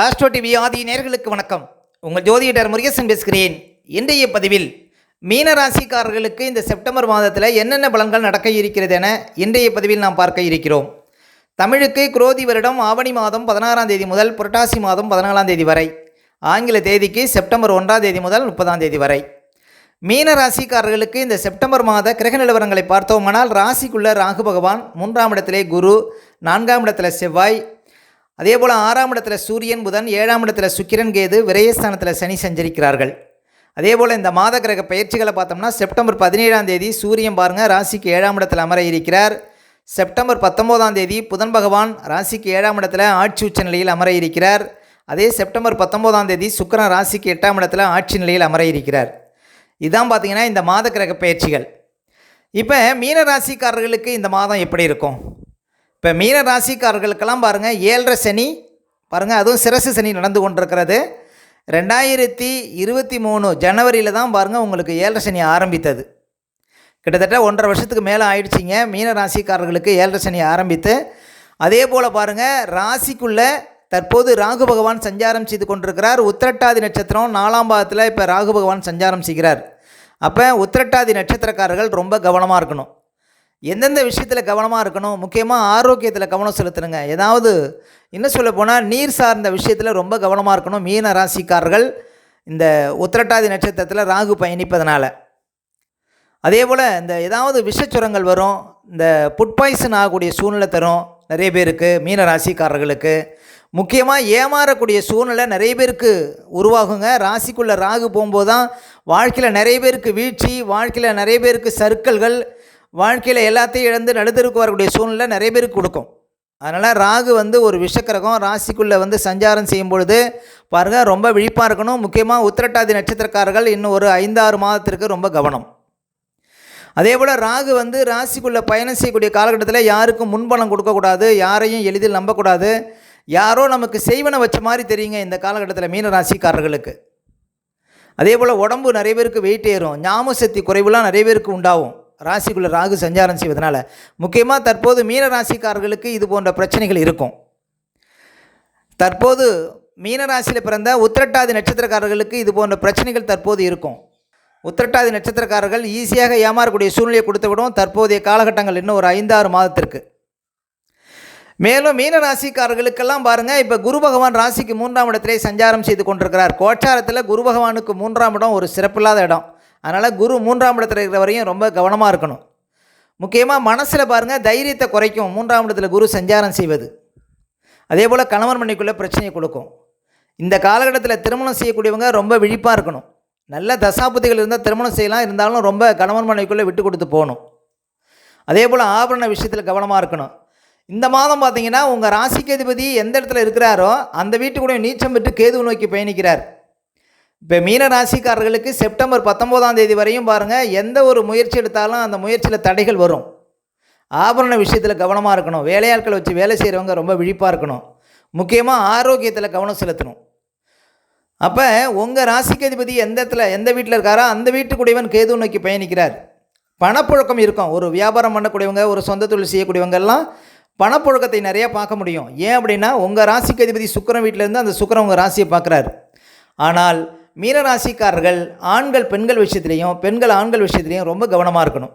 Astro TV ஆதி நேர்களுக்கு வணக்கம். உங்கள் ஜோதிடர் முருகேசன் பேசுகிறேன். இன்றைய பதிவில் மீன ராசிக்காரர்களுக்கு இந்த செப்டம்பர் மாதத்தில் என்னென்ன பலன்கள் நடக்க இருக்கிறது என இன்றைய பதிவில் நாம் பார்க்க இருக்கிறோம். தமிழுக்கு குரோதி வருடம் ஆவணி மாதம் பதினாறாம் தேதி முதல் புரட்டாசி மாதம் பதினாலாம் தேதி வரை. ஆங்கில தேதிக்கு செப்டம்பர் ஒன்றாம் தேதி முதல் முப்பதாம் தேதி வரை. மீன ராசிக்காரர்களுக்கு இந்த செப்டம்பர் மாத கிரக நிலவரங்களை பார்த்தோமானால் ராசிக்குள்ள ராகு பகவான் மூன்றாம் இடத்திலே குரு நான்காம் இடத்துல செவ்வாய் அதே போல் ஆறாம் இடத்துல சூரியன் புதன் ஏழாம் இடத்துல சுக்கிரன் கேது விரயஸ்தானத்தில் சனி சஞ்சரிக்கிறார்கள். அதே போல் இந்த மாத கிரக பயிற்சிகளை பார்த்தோம்னா செப்டம்பர் பதினேழாம் தேதி சூரியன் பாருங்கள் ராசிக்கு ஏழாம் இடத்தில் அமர இருக்கிறார். செப்டம்பர் பத்தொம்போதாம் தேதி புதன் பகவான் ராசிக்கு ஏழாம் இடத்துல ஆட்சி உச்ச நிலையில் அமர இருக்கிறார். அதே செப்டம்பர் பத்தொம்போதாம் தேதி சுக்கிரன் ராசிக்கு எட்டாம் இடத்துல ஆட்சி நிலையில் அமர இருக்கிறார். இதான் பார்த்தீங்கன்னா இந்த மாத கிரக பயிற்சிகள். இப்போ மீன ராசிக்காரர்களுக்கு இந்த மாதம் எப்படி இருக்கும்? இப்போ மீன ராசிக்காரர்களுக்கெல்லாம் பாருங்கள் ஏழரை சனி பாருங்கள் அதுவும் சிரசு சனி நடந்து கொண்டிருக்கிறது. ரெண்டாயிரத்தி இருபத்தி மூணு ஜனவரியில் தான் பாருங்கள் உங்களுக்கு ஏழரை சனி ஆரம்பித்தது. கிட்டத்தட்ட ஒன்றரை வருஷத்துக்கு மேலே ஆயிடுச்சிங்க மீன ராசிக்காரர்களுக்கு ஏழரை சனி ஆரம்பித்து. அதே போல் பாருங்கள் ராசிக்குள்ளே தற்போது ராகு பகவான் சஞ்சாரம் செய்து கொண்டிருக்கிறார். உத்திரட்டாதி நட்சத்திரம் நாலாம் பாதத்தில் இப்போ ராகு பகவான் சஞ்சாரம் செய்கிறார். அப்போ உத்திரட்டாதி நட்சத்திரக்காரர்கள் ரொம்ப கவனமாக இருக்கணும். எந்தெந்த விஷயத்தில் கவனமாக இருக்கணும் முக்கியமாக ஆரோக்கியத்தில் கவனம் செலுத்தணுங்க ஏதாவது என்ன சொல்ல போனால் நீர் சார்ந்த விஷயத்தில் ரொம்ப கவனமாக இருக்கணும். மீன ராசிக்காரர்கள் இந்த உத்திரட்டாதி நட்சத்திரத்தில் ராகு பயணிப்பதனால. அதே போல் இந்த ஏதாவது விஷச்சுரங்கள் வரும் இந்த புட்பாய்சன் ஆகக்கூடிய சூழ்நிலை தரும் நிறைய பேருக்கு மீன ராசிக்காரர்களுக்கு. முக்கியமாக ஏமாறக்கூடிய சூழ்நிலை நிறைய பேருக்கு உருவாகுங்க. ராசிக்குள்ளே ராகு போகும்போது தான் வாழ்க்கையில் நிறைய பேருக்கு வீழ்ச்சி வாழ்க்கையில் நிறைய பேருக்கு சர்க்கிள்கள் வாழ்க்கையில் எல்லாத்தையும் இழந்து நடுத்தருக்கு வரக்கூடிய சூழ்நிலை நிறைய பேருக்கு கொடுக்கும். அதனால் ராகு வந்து ஒரு விஷக்கிரகம் ராசிக்குள்ளே வந்து சஞ்சாரம் செய்யும் பொழுது பாருங்கள் ரொம்ப விழிப்பாக இருக்கணும். முக்கியமாக உத்திரட்டாதி நட்சத்திரக்காரர்கள் இன்னும் ஒரு ஐந்தாறு மாதத்திற்கு ரொம்ப கவனம். அதே போல் ராகு வந்து ராசிக்குள்ளே பயணம் செய்யக்கூடிய காலகட்டத்தில் யாருக்கும் முன்பணம் கொடுக்கக்கூடாது யாரையும் எளிதில் நம்பக்கூடாது யாரோ நமக்கு செய்வனை வச்ச மாதிரி தெரியுங்க இந்த காலகட்டத்தில் மீன ராசிக்காரர்களுக்கு. அதே போல் உடம்பு நிறைய பேருக்கு வெயிட் ஏறும். ஞாபக சக்தி குறைவுலாம் நிறைய பேருக்கு உண்டாகும். ராசிக்குள்ளே ராகு சஞ்சாரம் செய்வதனால முக்கியமாக தற்போது மீன ராசிக்காரர்களுக்கு இது போன்ற பிரச்சனைகள் இருக்கும். தற்போது மீன ராசியில் பிறந்த உத்திரட்டாதி நட்சத்திரக்காரர்களுக்கு இது போன்ற பிரச்சனைகள் தற்போது இருக்கும். உத்திரட்டாதி நட்சத்திரக்காரர்கள் ஈஸியாக ஏமாறக்கூடிய சூழ்நிலையை கொடுத்து விடும் தற்போதைய காலகட்டங்கள் இன்னும் ஒரு ஐந்தாறு மாதத்திற்கு. மேலும் மீன ராசிக்காரர்களுக்கெல்லாம் பாருங்கள் இப்போ குரு பகவான் ராசிக்கு மூன்றாம் இடத்திலே சஞ்சாரம் செய்து கொண்டிருக்கிறார். கோச்சாரத்தில் குரு பகவானுக்கு மூன்றாம் இடம் ஒரு சிறப்பில்லாத இடம். அதனால் குரு மூன்றாம் இடத்துல இருக்கிற வரையும் ரொம்ப கவனமாக இருக்கணும். முக்கியமாக மனசில் பாருங்கள் தைரியத்தை குறைக்கும். மூன்றாம் இடத்துல குரு சஞ்சாரம் செய்வது. அதே போல் கணவன் மணிக்குள்ளே பிரச்சனையை கொடுக்கும். இந்த காலகட்டத்தில் திருமணம் செய்யக்கூடியவங்க ரொம்ப விழிப்பாக இருக்கணும். நல்ல தசாபுத்திகள் இருந்தால் திருமணம் செய்யலாம். இருந்தாலும் ரொம்ப கணவன் மனைவிக்குள்ளே விட்டு கொடுத்து போகணும். அதே போல் ஆபரண விஷயத்தில் கவனமாக இருக்கணும். இந்த மாதம் பார்த்தீங்கன்னா உங்கள் ராசிக்கு அதிபதி எந்த இடத்துல இருக்கிறாரோ அந்த வீட்டுக்குடைய நீச்சம் பெற்று கேது நோக்கி பயணிக்கிறார். இப்போ மீன ராசிக்காரர்களுக்கு செப்டம்பர் பத்தொம்போதாம் தேதி வரையும் பாருங்கள் எந்த ஒரு முயற்சி எடுத்தாலும் அந்த முயற்சியில் தடைகள் வரும். ஆபரண விஷயத்தில் கவனமாக இருக்கணும். வேலையாட்களை வச்சு வேலை செய்கிறவங்க ரொம்ப விழிப்பாக இருக்கணும். முக்கியமாக ஆரோக்கியத்தில் கவனம் செலுத்தணும். அப்போ உங்கள் ராசிக்கு அதிபதி எந்த இடத்துல எந்த வீட்டில் இருக்காரோ அந்த வீட்டுக்குடையவன் கேது நோக்கி பயணிக்கிறார். பணப்புழக்கம் இருக்கும். ஒரு வியாபாரம் பண்ணக்கூடியவங்க ஒரு சொந்த தொழில் செய்யக்கூடியவங்கெல்லாம் பணப்புழக்கத்தை நிறையா பார்க்க முடியும். ஏன் அப்படின்னா உங்கள் ராசிக்கு அதிபதி சுக்கரன் வீட்டிலேருந்து அந்த சுக்கரன் உங்கள் ராசியை பார்க்குறாரு. ஆனால் மீனராசிக்காரர்கள் ஆண்கள் பெண்கள் விஷயத்துலேயும் பெண்கள் ஆண்கள் விஷயத்துலேயும் ரொம்ப கவனமாக இருக்கணும்.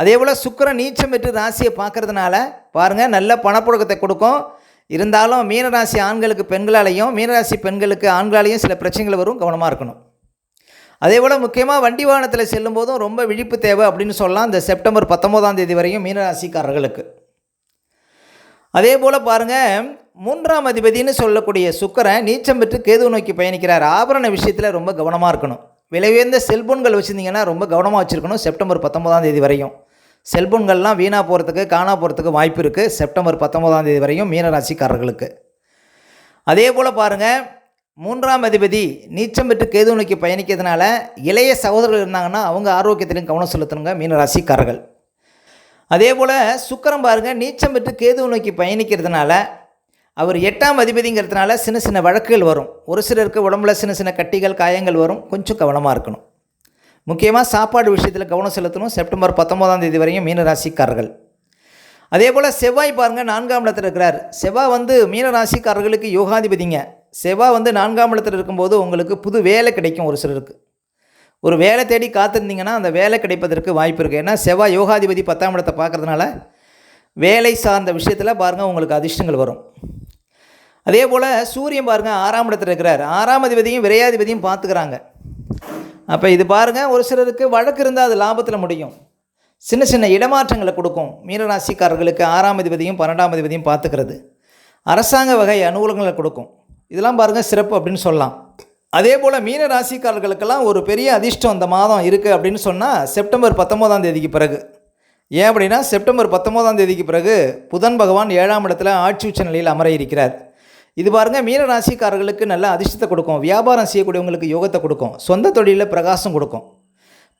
அதே போல் சுக்கரன் நீச்சம் பெற்று ராசியை பார்க்கறதுனால பாருங்கள் நல்ல பணப்புழக்கத்தை கொடுக்கும். இருந்தாலும் மீனராசி ஆண்களுக்கு பெண்களாலையும் மீனராசி பெண்களுக்கு ஆண்களாலையும் சில பிரச்சனைகள் வரும் கவனமாக இருக்கணும். அதே போல் முக்கியமாக வண்டி வாகனத்தில் செல்லும்போதும் ரொம்ப விழிப்பு தேவை அப்படின்னு சொல்லலாம் இந்த செப்டம்பர் பத்தொம்போதாம் தேதி வரையும் மீனராசிக்காரர்களுக்கு. அதே போல் பாருங்கள் மூன்றாம் அதிபதினு சொல்லக்கூடிய சுக்கரன் நீச்சம் பெற்று கேது நோக்கி பயணிக்கிறார். ஆபரண விஷயத்தில் ரொம்ப கவனமாக இருக்கணும். விலை உயர்ந்த செல்போன்கள் வச்சுருந்தீங்கன்னா ரொம்ப கவனமாக வச்சுருக்கணும். செப்டம்பர் பத்தொம்போதாம் தேதி வரையும். செல்போன்கள்லாம் வீணாக போகிறதுக்கு காணா போகிறதுக்கு வாய்ப்பு இருக்குது செப்டம்பர் பத்தொம்போதாம் தேதி வரையும் மீனராசிக்காரர்களுக்கு அதே போல் பாருங்கள் மூன்றாம் அதிபதி நீச்சம் பெற்று கேது நோக்கி பயணிக்கிறதுனால இளைய சகோதரர்கள் இருந்தாங்கன்னா அவங்க ஆரோக்கியத்திலையும் கவனம் செலுத்தணுங்க மீனராசிக்காரர்கள் அதே போல் சுக்கரம் பாருங்கள் நீச்சம் பெற்று கேது நோக்கி பயணிக்கிறதுனால அவர் எட்டாம் அதிபதிங்கிறதுனால சின்ன சின்ன வழக்குகள் வரும். ஒரு சிலருக்கு உடம்புல சின்ன சின்ன கட்டிகள் காயங்கள் வரும். கொஞ்சம் கவனமாக இருக்கணும். முக்கியமாக சாப்பாடு விஷயத்தில் கவனம் செலுத்தணும். செப்டம்பர் பத்தொம்போதாம் தேதி வரையும் மீனராசிக்காரர்கள். அதே போல் செவ்வாய் பாருங்கள் நான்காம் இடத்தில் இருக்கிறார். செவ்வாய் வந்து மீனராசிக்காரர்களுக்கு யோகாதிபதிங்க. செவ்வாய் வந்து நான்காம் இடத்தில் இருக்கும்போது உங்களுக்கு புது வேலை கிடைக்கும் ஒரு சிலருக்கு. ஒரு வேலை தேடி காத்திருந்தீங்கன்னா அந்த வேலை கிடைப்பதற்கு வாய்ப்பு இருக்குது ஏன்னா செவ்வாய் யோகாதிபதி பத்தாம் இடத்தை பார்க்குறதுனால வேலை சார்ந்த விஷயத்தில் பாருங்கள் உங்களுக்கு அதிர்ஷ்டங்கள் வரும். அதே போல் சூரியன் பாருங்கள் ஆறாம் இடத்துல இருக்கிறார். ஆறாம் அதிபதியும் விரையாதிபதியும் பார்த்துக்கிறாங்க. அப்போ இது பாருங்கள் ஒரு சிலருக்கு வழக்கு இருந்தால் அது லாபத்தில் முடியும். சின்ன சின்ன இடமாற்றங்களை கொடுக்கும். மீனராசிக்காரர்களுக்கு ஆறாம் அதிபதியும் பன்னெண்டாம் அதிபதியும் பார்த்துக்கிறது. அரசாங்க வகை அனுகூலங்களை கொடுக்கும். இதெல்லாம் பாருங்கள் சிறப்பு அப்படின்னு சொல்லலாம். அதே போல் மீன ராசிக்காரர்களுக்கெல்லாம் ஒரு பெரிய அதிர்ஷ்டம் அந்த மாதம் இருக்குது அப்படின்னு சொன்னால் செப்டம்பர் பத்தொம்போதாம் தேதிக்கு பிறகு. ஏன் அப்படின்னா செப்டம்பர் பத்தொம்போதாம் தேதிக்கு பிறகு புதன் பகவான் ஏழாம் இடத்துல ஆட்சி உச்ச நிலையில் அமர இருக்கிறார். இது பாருங்கள் மீனராசிக்காரர்களுக்கு நல்ல அதிர்ஷ்டத்தை கொடுக்கும். வியாபாரம் செய்யக்கூடியவங்களுக்கு யோகத்தை கொடுக்கும். சொந்த தொழிலில் பிரகாசம் கொடுக்கும்.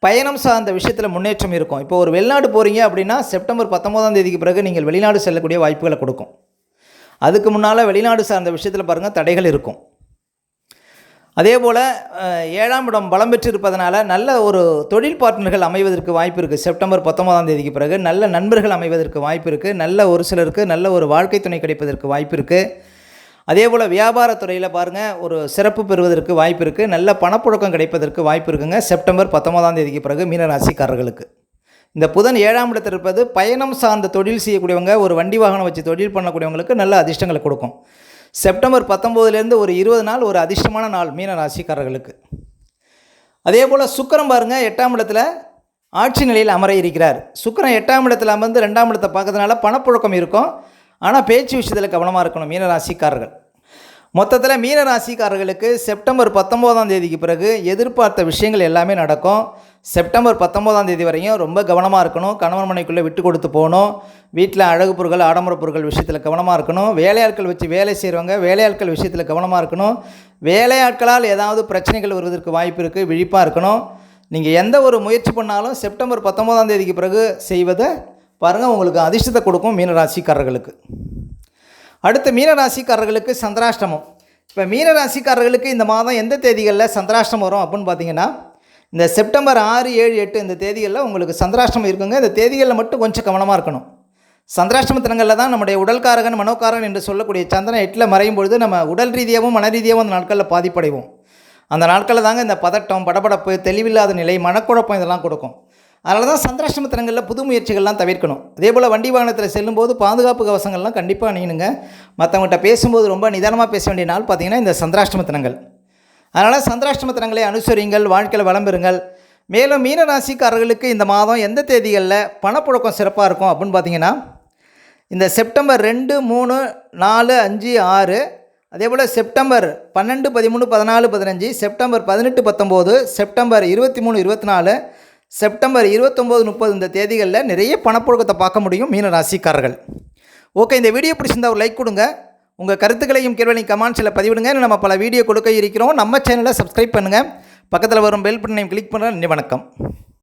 பயணம் சார்ந்த விஷயத்தில் முன்னேற்றம் இருக்கும். இப்போ ஒரு வெளிநாடு போகிறீங்க அப்படின்னா செப்டம்பர் பத்தொம்போதாம் தேதிக்கு பிறகு நீங்கள் வெளிநாடு செல்லக்கூடிய வாய்ப்புகளை கொடுக்கும். அதுக்கு முன்னால் வெளிநாடு சார்ந்த விஷயத்தில் பாருங்கள் தடைகள் இருக்கும். அதே போல் ஏழாம் இடம் பலம் பெற்று இருப்பதனால நல்ல ஒரு தொழில் பார்ட்னர்கள் அமைவதற்கு வாய்ப்பு இருக்குது செப்டம்பர் பத்தொன்பதாம் தேதிக்கு பிறகு நல்ல நண்பர்கள் அமைவதற்கு வாய்ப்பு இருக்குது நல்ல ஒரு சிலருக்கு நல்ல ஒரு வாழ்க்கை துணை கிடைப்பதற்கு வாய்ப்பு இருக்குது அதே போல் வியாபாரத்துறையில் பாருங்கள் ஒரு சிறப்பு பெறுவதற்கு வாய்ப்பு இருக்குது நல்ல பணப்புழக்கம் கிடைப்பதற்கு வாய்ப்பு இருக்குங்க. செப்டம்பர் பத்தொன்பதாம் தேதிக்கு பிறகு மீனராசிக்காரர்களுக்கு இந்த புதன் ஏழாம் இடத்தில் இருப்பது பயணம் சார்ந்த தொழில் செய்யக்கூடியவங்க ஒரு வண்டி வாகனம் வச்சு தொழில் பண்ணக்கூடியவங்களுக்கு நல்ல அதிர்ஷ்டங்களை கொடுக்கும். செப்டம்பர் பத்தொம்போதுலேருந்து ஒரு இருபது நாள் ஒரு அதிர்ஷ்டமான நாள் மீன ராசிக்காரர்களுக்கு. அதே போல் சுக்கரம் பாருங்கள் எட்டாம் இடத்துல ஆட்சி நிலையில் அமர இருக்கிறார். சுக்கரன் எட்டாம் இடத்துல அமர்ந்து ரெண்டாம் இடத்தை பார்க்கறதுனால பணப்புழக்கம் இருக்கும். ஆனால் பேச்சு விஷயத்தில் கவனமாக இருக்கணும் மீனராசிக்காரர்கள் மொத்தத்தில் மீனராசிக்காரர்களுக்கு செப்டம்பர் பத்தொம்போதாம் தேதிக்கு பிறகு எதிர்பார்த்த விஷயங்கள் எல்லாமே நடக்கும். செப்டம்பர் பத்தொம்போதாம் தேதி வரையும் ரொம்ப கவனமாக இருக்கணும் கணவன் மனைக்குள்ளே விட்டு கொடுத்து போகணும். வீட்டில் அழகு பொருட்கள் ஆடம்பர பொருட்கள் விஷயத்தில் கவனமாக இருக்கணும். வேலையாட்கள் வச்சு வேலை செய்கிறவங்க வேலையாட்கள் விஷயத்தில் கவனமாக இருக்கணும். வேலையாட்களால் ஏதாவது பிரச்சனைகள் வருவதற்கு வாய்ப்பு இருக்குது விழிப்பாக இருக்கணும். நீங்கள் எந்த ஒரு முயற்சி பண்ணாலும் செப்டம்பர் பத்தொம்போதாம் தேதிக்கு பிறகு செய்வதை பாருங்கள் உங்களுக்கு அதிர்ஷ்டத்தை கொடுக்கும் மீனராசிக்காரர்களுக்கு. அடுத்து மீனராசிக்காரர்களுக்கு சந்திராஷ்டமம். இப்போ மீனராசிக்காரர்களுக்கு இந்த மாதம் எந்த தேதிகளில் சந்திராஷ்டமம் வரும் அப்படின்னு பார்த்தீங்கன்னா இந்த செப்டம்பர் ஆறு ஏழு எட்டு இந்த தேதிகளில் உங்களுக்கு சந்திராஷ்டமம் இருக்குங்க. இந்த தேதிகளில் மட்டும் கொஞ்சம் கவனமாக இருக்கணும். சந்திராஷ்டம தினங்களில் தான் நம்முடைய உடல்காரகன் மனோக்காரன் என்று சொல்லக்கூடிய சந்திரன் எட்டில் மறையும் பொழுது நம்ம உடல் ரீதியாகவும் மன ரீதியாகவும் அந்த நாட்களில் பாதிப்படைவோம். அந்த நாட்களில் தாங்க இந்த பதட்டம் படபடப்பு தெளிவில்லாத நிலை மனக்குழப்பம் இதெல்லாம் கொடுக்கும். அதனால தான் சந்திராஷ்டம புது முயற்சிகள்லாம் தவிர்க்கணும். அதே போல் வண்டி வாகனத்தில் செல்லும்போது பாதுகாப்பு கவசங்கள்லாம் கண்டிப்பாக அணியணுங்க. மற்றவங்ககிட்ட பேசும்போது ரொம்ப நிதானமாக பேச வேண்டிய நாள் பார்த்திங்கன்னா இந்த சந்திராஷ்டம தினங்கள் அதனால் சந்திராஷ்டம தினங்களை அனுசரிங்கள் வாழ்க்கையில் வளம்பெறுங்கள் மேலும் மீனராசிக்காரர்களுக்கு இந்த மாதம் எந்த தேதிகளில் பணப்புழக்கம் சிறப்பாக இருக்கும் அப்படின்னு பார்த்தீங்கன்னா இந்த செப்டம்பர் ரெண்டு மூணு நாலு அஞ்சு ஆறு அதே போல் செப்டம்பர் பன்னெண்டு பதிமூணு பதினாலு பதினஞ்சு செப்டம்பர் பதினெட்டு பத்தொம்போது செப்டம்பர் இருபத்தி மூணு இருபத்தி நாலு செப்டம்பர் இருபத்தொம்போது முப்பது இந்த தேதிகளில் நிறைய பணப்புழக்கத்தை பார்க்க முடியும் மீன ராசிக்காரர்கள். ஓகே இந்த வீடியோ பிடிச்சிருந்தா ஒரு லைக் கொடுங்க. உங்கள் கருத்துக்களையும் கேள்வி கமெண்ட்ஸில் பதிவிடுங்க. நம்ம பல வீடியோ கொடுக்க இருக்கிறோம். நம்ம சேனலை சப்ஸ்கிரைப் பண்ணுங்கள் பக்கத்தில் வரும் பெல் பட்டனையும் கிளிக் பண்ணுறேன் நன்றி வணக்கம்.